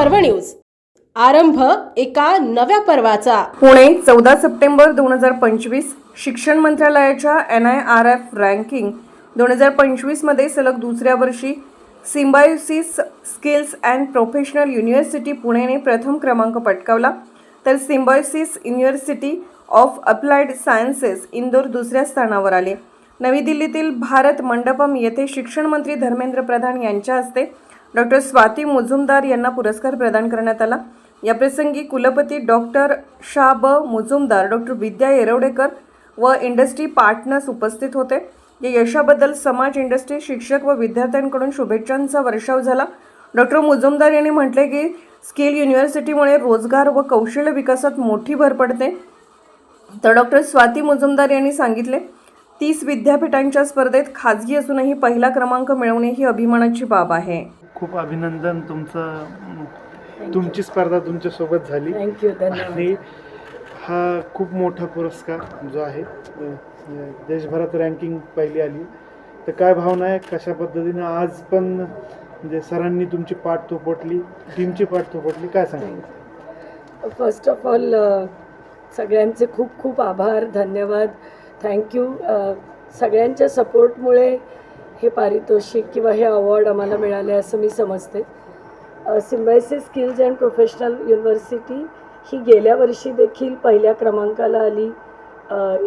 पर्व न्यूज. आरंभ एका नव्या पर्वाचा. पुणे चौदा सप्टेंबर दोन हजार पंचवीस शिक्षण मंत्रालयाच्या N I R F ranking. दोन हजार पंचवीसमध्ये सलग दुसऱ्या वर्षी Symbiosis skills and professional university पुणेने प्रथम क्रमांक पटकावला. तर Symbiosis university of applied sciences Indore दुसऱ्या स्थानावर आले. नवी दिल्लीतील भारत मंडपम येथे शिक्षण मंत्री धर्मेंद्र प्रधान यांच्या हस्ते डॉक्टर स्वाती मुजुमदार यांना पुरस्कार प्रदान करण्यात आला. याप्रसंगी कुलपती डॉक्टर शा ब मुजुमदार डॉक्टर विद्या येरवडेकर व इंडस्ट्री पार्टनर्स उपस्थित होते. या यशाबद्दल समाज इंडस्ट्री शिक्षक व विद्यार्थ्यांकडून शुभेच्छांचा वर्षाव झाला. डॉक्टर मुजुमदार यांनी म्हटले की स्किल युनिव्हर्सिटीमुळे रोजगार व कौशल्य विकासात मोठी भर पडते. तर डॉक्टर स्वाती मुजुमदार यांनी सांगितले तीस विद्यापीठांच्या स्पर्धेत खाजगी असूनही पहिला क्रमांक मिळवणे ही अभिमानाची बाब आहे. खूप अभिनंदन तुमचं तुमची स्पर्धा तुमच्यासोबत झाली. थँक्यू आणि हा खूप मोठा पुरस्कार जो आहे देशभरात रँकिंग पहिली आली. तर काय भावना आहे? कशा पद्धतीनं आज पण म्हणजे सरांनी तुमची पाठ थोपटली टीमची पाठ थोपटली? काय सांगा फर्स्ट ऑफ ऑल सगळ्यांचे खूप खूप आभार धन्यवाद. थँक्यू सगळ्यांच्या सपोर्टमुळे हे पारितोषिक किंवा हे अवॉर्ड आम्हाला मिळाले असं मी समजते. Symbiosis skills and professional university ही गेल्या वर्षी देखील पहिल्या क्रमांकाला आली.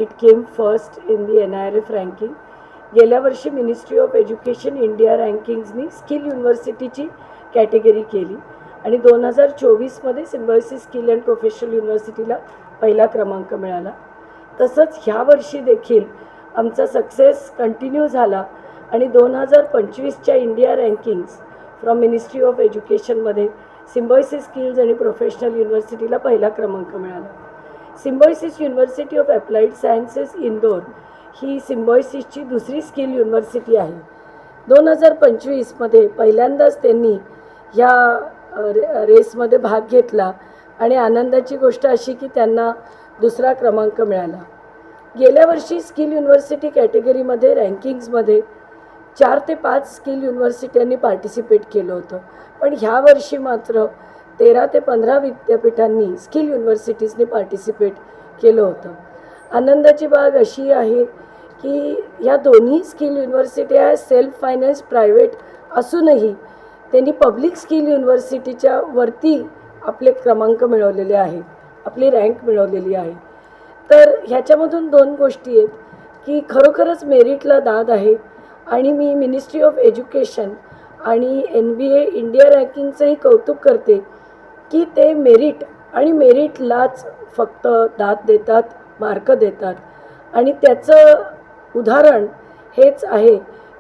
It came first in the N I R F ranking गेल्या वर्षी मिनिस्ट्री ऑफ एज्युकेशन इंडिया रँकिंग्सनी स्किल युनिव्हर्सिटीची कॅटेगरी केली. आणि दोन हजार चोवीसमध्ये सिम्बायसिस स्किल अँड प्रोफेशनल युनिव्हर्सिटीला पहिला क्रमांक मिळाला. तसंच ह्या वर्षी देखील आमचा सक्सेस कंटिन्यू झाला. आणि दोन हजार पंचवीसच्या India rankings from ministry of एज्युकेशनमध्ये सिम्बॉयसिस स्किल्स आणि प्रोफेशनल युनिव्हर्सिटीला पहिला क्रमांक मिळाला. Symbiosis university of applied sciences Indore ही सिम्बॉयसिसची दुसरी स्किल युनिव्हर्सिटी आहे. दोन हजार पंचवीसमध्ये पहिल्यांदाच त्यांनी ह्या रे रेसमध्ये भाग घेतला आणि आनंदाची गोष्ट अशी की त्यांना दुसरा क्रमांक मिळाला. गेल्या वर्षी स्किल युनिव्हर्सिटी कॅटेगरीमध्ये रँकिंग्समध्ये चार ते पाच स्किल युनिव्हर्सिट्यांनी पार्टिसिपेट केलं होतं. पण ह्या वर्षी मात्र तेरा ते पंधरा विद्यापीठांनी स्किल युनिव्हर्सिटीजनी पार्टिसिपेट केलं होतं. आनंदाची बाब अशी आहे की ह्या दोन्ही skill university self finance private असूनही त्यांनी पब्लिक स्किल युनिव्हर्सिटीच्या वरती आपले क्रमांक मिळवलेले आहेत आपली रँक मिळवलेली आहे. तर ह्याच्यामधून दोन गोष्टी आहेत की खरोखरच मेरिटला दाद आहे आणि मी मिनिस्ट्री ऑफ एज्युकेशन आणि एन बी ए इंडिया रँकिंगचंही कौतुक करते की ते मेरिट आणि मेरिटलाच फक्त दाद देतात मार्क देतात. आणि त्याचं उदाहरण हेच आहे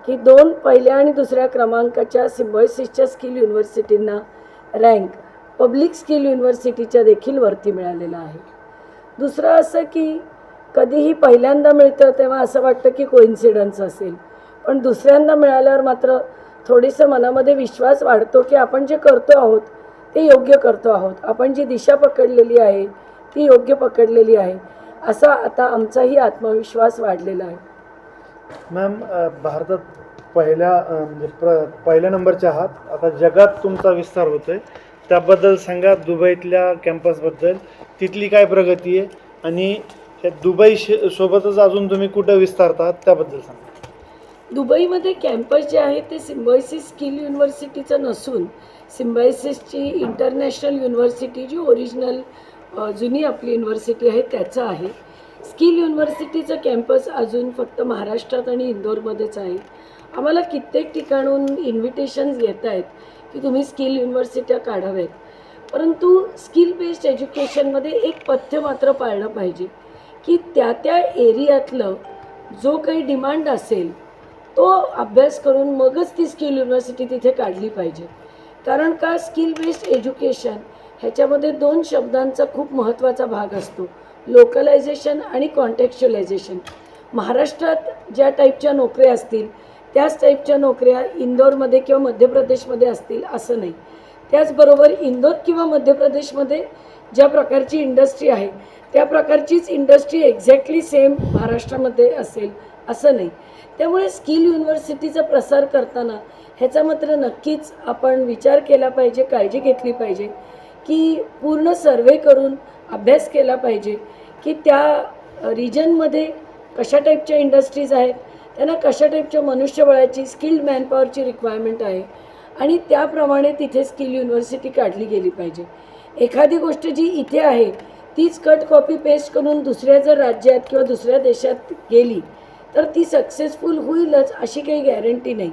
की दोन पहिल्या आणि दुसऱ्या क्रमांकाच्या सिम्बॉयसिसच्या स्किल युनिव्हर्सिटींना रँक पब्लिक स्किल युनिव्हर्सिटीच्या देखील वरती मिळालेला आहे. दुसरं असं की कधीही पहिल्यांदा मिळतं तेव्हा असं वाटतं की कोइन्सिडन्स असेल. पण दुसऱ्यांदा मिळाल्यावर मात्र थोडीसं मनामध्ये विश्वास वाढतो की आपण जे करतो आहोत ते योग्य करतो आहोत. आपण जी दिशा पकडलेली आहे ती योग्य पकडलेली आहे. असा आता आमचाही आत्मविश्वास वाढलेला आहे. मॅम भारतात पहिल्या म्हणजे प्र पहिल्या नंबरच्या आहात. आता जगात तुमचा विस्तार होतोय. त्याबद्दल सांगा दुबईतल्या कॅम्पसबद्दल. तिथली काय प्रगती आहे? आणि दुबई सोबतच अजून तुम्ही कुठं विस्तारतात त्याबद्दल सांगा. दुबईमध्ये कॅम्पस जे आहे ते सिम्बॉयसिस स्किल युनिव्हर्सिटीचं नसून सिम्बॉयसिसची इंटरनॅशनल युनिव्हर्सिटी जी ओरिजिनल जुनी आपली युनिव्हर्सिटी आहे त्याचं आहे. स्किल युनिव्हर्सिटीचं कॅम्पस अजून फक्त महाराष्ट्रात आणि इंदोरमध्येच आहे. आम्हाला कित्येक ठिकाणून इन्व्हिटेशन्स येत आहेत की तुम्ही स्किल युनिव्हर्सिट्या काढाव्यात. परंतु स्किल बेस्ड एज्युकेशनमध्ये एक पथ्य मात्र पाळलं पाहिजे की त्या त्या एरियातलं जो काही डिमांड असेल तो अभ्यास करून मगच ती स्किल युनिव्हर्सिटी तिथे काढली पाहिजे. कारण का स्किल बेस्ड एज्युकेशन ह्याच्यामध्ये दोन शब्दांचा खूप महत्त्वाचा भाग असतो. लोकलायझेशन आणि कॉन्टेक्च्युलायझेशन महाराष्ट्रात ज्या टाईपच्या नोकऱ्या असतील त्याच टाईपच्या नोकऱ्या इंदोरमध्ये किंवा मध्य प्रदेशमध्ये असतील असं नाही. त्याचबरोबर इंदोर किंवा मध्य प्रदेशमध्ये ज्या प्रकारची इंडस्ट्री आहे त्या प्रकारचीच इंडस्ट्री एक्झॅक्टली सेम महाराष्ट्रामध्ये असेल असं नाही. त्यामुळे स्किल युनिव्हर्सिटीचा प्रसार करताना ह्याचा मात्र नक्कीच आपण विचार केला पाहिजे काळजी घेतली पाहिजे की पूर्ण सर्वे करून अभ्यास केला पाहिजे की त्या रिजनमध्ये कशा टाईपच्या इंडस्ट्रीज आहेत त्यांना कशा टाईपच्या मनुष्यबळाची स्किल्ड मॅनपॉवरची रिक्वायरमेंट आहे आणि त्याप्रमाणे तिथे स्किल युनिव्हर्सिटी काढली गेली पाहिजे. एखादी गोष्ट जी इथे आहे तीच कट कॉपी पेस्ट करून दुसऱ्या जर राज्यात किंवा दुसऱ्या देशात गेली तर ती सक्सेसफुल होईलच अशी काही गॅरंटी नाही.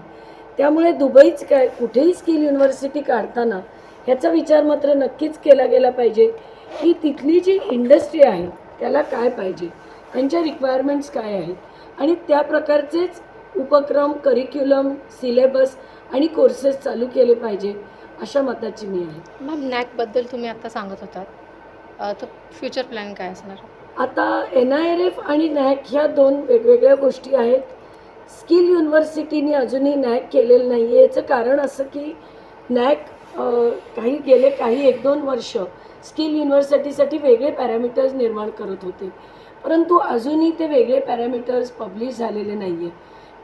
त्यामुळे दुबईच काय कुठेही स्किल युनिव्हर्सिटी काढताना ह्याचा विचार मात्र नक्कीच केला गेला पाहिजे की तिथली जी इंडस्ट्री आहे त्याला काय पाहिजे? त्यांच्या रिक्वायरमेंट्स काय आहेत? आणि त्या प्रकारचेच उपक्रम करिक्युलम सिलेबस आणि कोर्सेस चालू केले पाहिजे अशा मताची मी आहे. मॅम नॅकबद्दल तुम्ही आत्ता सांगत होतात. तर फ्युचर प्लॅन काय असणार? आता एन आय आर एफ आणि नॅक ह्या दोन वेगवेगळ्या गोष्टी आहेत. स्किल युनिव्हर्सिटीने अजूनही नॅक केलेलं नाही आहे याचं कारण असं की नॅक काही गेले काही एक दोन वर्ष स्किल युनिव्हर्सिटीसाठी वेगळे पॅरामीटर्स निर्माण करत होते. परंतु अजूनही ते वेगळे पॅरामीटर्स पब्लिश झालेले नाही आहे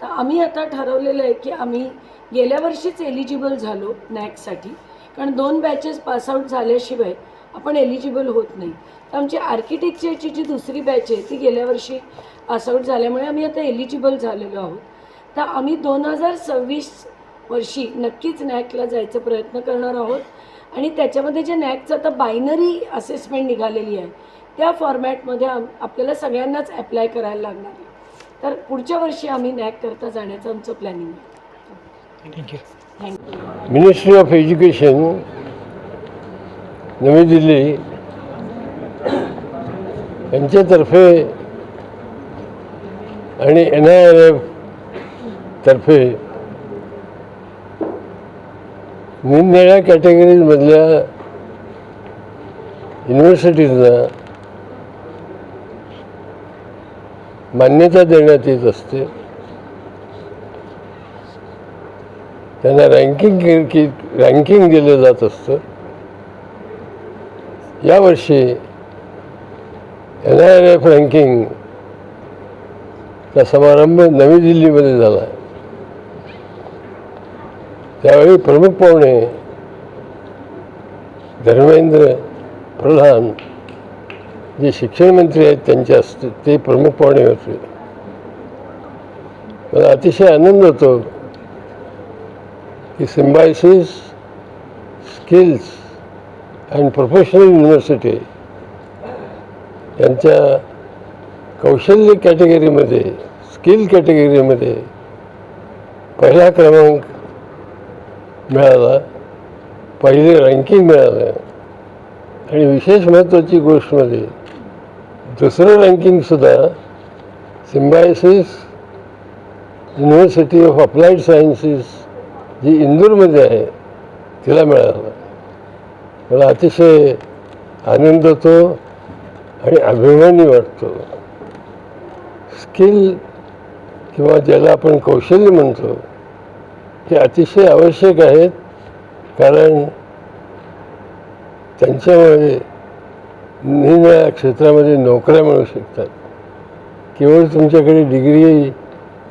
तर आम्ही आता ठरवलेलं आहे की आम्ही गेल्या वर्षीच एलिजिबल झालो नॅकसाठी कारण दोन बॅचेस पासआउट झाल्याशिवाय आपण एलिजिबल होत नाही. तर आमची आर्किटेक्चरची जी दुसरी बॅच आहे ती गेल्या वर्षी पासआउट झाल्यामुळे आम्ही आता एलिजिबल झालेलो आहोत. तर आम्ही दोन हजार सव्वीस वर्षी नक्कीच नॅकला जायचा प्रयत्न करणार आहोत. आणि त्याच्यामध्ये जे नॅकचं आता बायनरी असेसमेंट निघालेली आहे त्या फॉर्मॅटमध्ये आपल्याला सगळ्यांनाच अप्लाय करायला लागणार आहे. तर पुढच्या वर्षी आम्ही नॅक करता जाण्याचं आमचं प्लॅनिंग आहे. थँक्यू मिनिस्ट्री ऑफ एज्युकेशन नवी दिल्ली यांच्यातर्फे आणि एन आय आर एफ तर्फे निरनिळ्या कॅटेगरीजमधल्या युनिव्हर्सिटीजना मान्यता देण्यात येत असते. त्यांना रँकिंग रँकिंग दिलं जात असतं. यावर्षी एन आर एफ रँकिंगचा समारंभ नवी दिल्लीमध्ये झाला. त्यावेळी प्रमुख पाहुणे धर्मेंद्र प्रधान जे शिक्षण मंत्री आहेत त्यांचे असते ते प्रमुख पाहुणे होते. मला अतिशय आनंद होतो की Symbiosis skills and professional university यांच्या कौशल्य कॅटेगरीमध्ये स्किल कॅटेगरीमध्ये पहिला क्रमांक मिळाला पहिले रँकिंग मिळालं. आणि विशेष महत्त्वाची गोष्ट म्हणजे दुसरं रँकिंगसुद्धा Symbiosis university of applied sciences जी इंदूरमध्ये आहे तिला मिळालं. मला अतिशय आनंद होतो आणि अभिमानी वाटतो. स्किल किंवा ज्याला आपण कौशल्य म्हणतो हे अतिशय आवश्यक आहेत कारण त्यांच्यामुळे निरनिळ्या क्षेत्रामध्ये नोकऱ्या मिळू शकतात. केवळ तुमच्याकडे डिग्री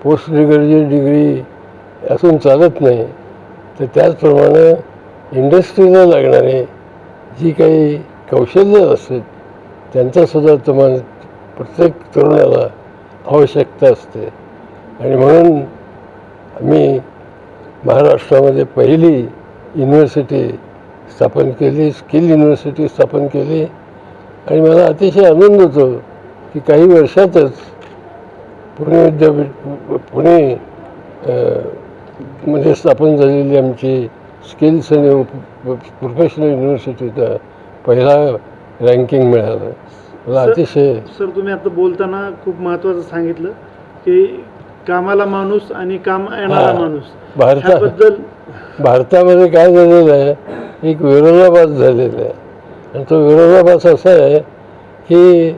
पोस्ट ग्रॅज्युएट डिग्री असून चालत नाही तर त्याचप्रमाणे इंडस्ट्रीला लागणारे जी काही कौशल्य असतात त्यांचासुद्धा तुम्हाला प्रत्येक तरुणाला आवश्यकता असते. आणि म्हणून आम्ही महाराष्ट्रामध्ये पहिली युनिव्हर्सिटी स्थापन केली स्किल युनिव्हर्सिटी स्थापन केली. आणि मला अतिशय आनंद होतो की काही वर्षातच पुणे विद्यापीठ पुणे मध्ये स्थापन झालेली आमची स्किल्स आणि प्रोफेशनल युनिव्हर्सिटीचा पहिला रँकिंग मिळालं. मला अतिशय सर तुम्ही आता बोलताना खूप महत्त्वाचं सांगितलं की कामाला माणूस आणि काम येणारा. माणूस. भारता ह्याबद्दल भारतामध्ये काय झालेलं आहे? एक विरोधाभास झालेला आहे. आणि तो विरोधाभास असा आहे की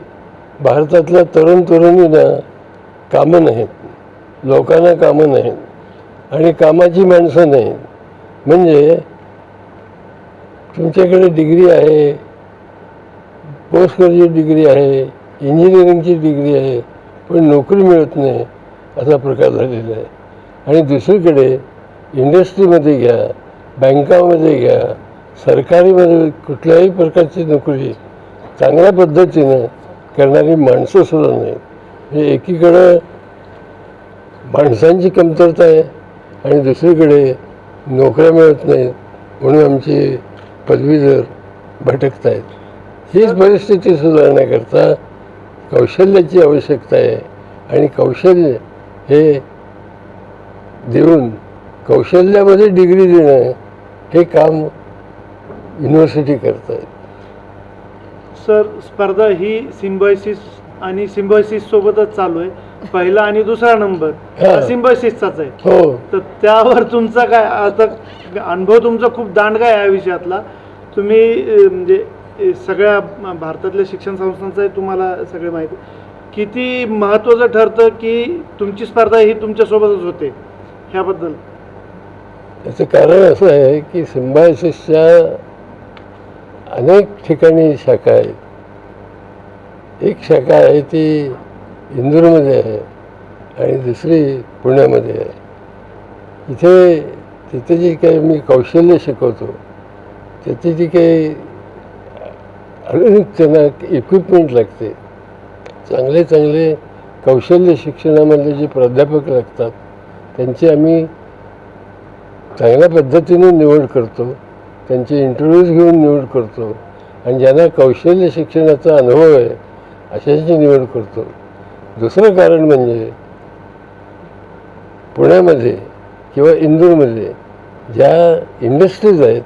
भारतातल्या तरुण तरुणींना कामं नाहीत. लोकांना कामं नाहीत. आणि कामाची माणसं नाहीत. म्हणजे तुमच्याकडे डिग्री आहे पोस्ट ग्रॅज्युएट डिग्री आहे इंजिनिअरिंगची डिग्री आहे पण नोकरी मिळत नाही असा प्रकार झालेला आहे. आणि दुसरीकडे इंडस्ट्रीमध्ये घ्या बँकामध्ये घ्या सरकारीमध्ये कुठल्याही प्रकारची नोकरी चांगल्या पद्धतीनं करणारी माणसंसुद्धा नाहीत म्हणजे एकीकडं माणसांची कमतरता आहे आणि दुसरीकडे नोकऱ्या मिळत नाहीत म्हणून आमची पदवीधर भटकत आहेत हीच परिस्थिती सुधारण्याकरता कौशल्याची आवश्यकता आहे आणि कौशल्य हे देऊन कौशल्यामध्ये डिग्री देणं हे काम युनिव्हर्सिटी करत आहेत सर स्पर्धा ही सिम्बायसिस आणि सिम्बायसिस सोबतच चालू आहे. पहिला आणि दुसरा नंबर. सिम्बायसिसचाच आहे. हो. तर त्यावर तुमचा काय आता अनुभव तुमचा खूप दांडगा आहे या विषयातला. तुम्ही म्हणजे सगळ्या भारतातल्या शिक्षण संस्थांचं आहे तुम्हाला सगळे माहिती. किती महत्त्वाचं ठरतं की तुमची स्पर्धा ही तुमच्यासोबतच होते? ह्याबद्दल. याचं कारण असं आहे की सिम्बायसिसच्या अनेक ठिकाणी शाखा आहेत. एक शाखा आहे ती इंदूरमध्ये आहे आणि दुसरी पुण्यामध्ये आहे. इथे तिथे जी काही मी कौशल्य शिकवतो त्याची जी काही अनेक त्यांना इक्विपमेंट लागते. चांगले चांगले कौशल्य शिक्षणामधले जे प्राध्यापक लागतात त्यांची आम्ही चांगल्या पद्धतीने निवड करतो. त्यांचे इंटरव्ह्यूज घेऊन निवड करतो. आणि ज्यांना कौशल्य शिक्षणाचा अनुभव आहे अशांची निवड करतो. दुसरं कारण म्हणजे पुण्यामध्ये किंवा इंदूरमध्ये ज्या इंडस्ट्रीज आहेत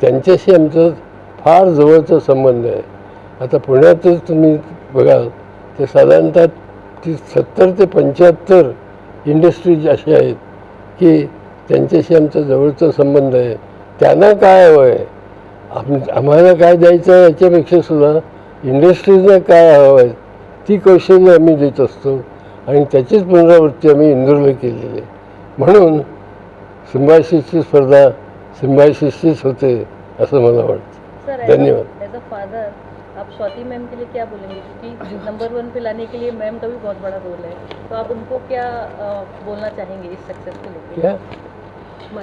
त्यांच्याशी आमचं फार जवळचा संबंध आहे. आता पुण्यातच तुम्ही बघाल तर साधारणतः ती सत्तर ते पंच्याहत्तर इंडस्ट्रीज अशा आहेत की त्यांच्याशी आमचा जवळचा संबंध आहे. त्यांना काय हवं आहे आम आम्हाला काय द्यायचं आहे याच्यापेक्षा सुद्धा इंडस्ट्रीजना काय हवं आहे ती कौशल्य आम्ही देत असतो. आणि त्याचीच पुनरावृत्ती आम्ही इंदूरला केलेली आहे. म्हणून सिम्बायसिसची स्पर्धा सिम्बायसिसचीच होते असं मला वाटतं. धन्यवाद। आप स्वाति मैम के लिए क्या बोलेंगे? क्योंकि नंबर वन पे लाने के लिए मैम का भी बहुत बड़ा रोल है। तो आप उनको क्या बोलना चाहेंगे इस सक्सेस को लेकर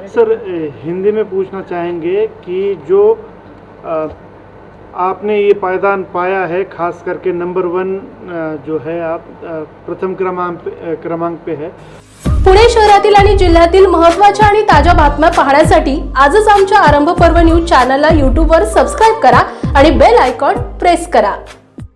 सर हिंदी में पूछना चाहेंगे कि जो अ, आपने ये पायदान पाया है खास करके नंबर वन जो है आप प्रथम क्रमांक क्रमांक पे है। पुणे शहरातील आणि जिल्ह्यातील महत्त्वाच्या आणि ताज्या बातम्या पाहण्यासाठी आजच आमच्या आरंभ पर्व न्यूज चॅनलला यूट्यूबवर सबस्क्राईब करा आणि बेल आयकॉन प्रेस करा.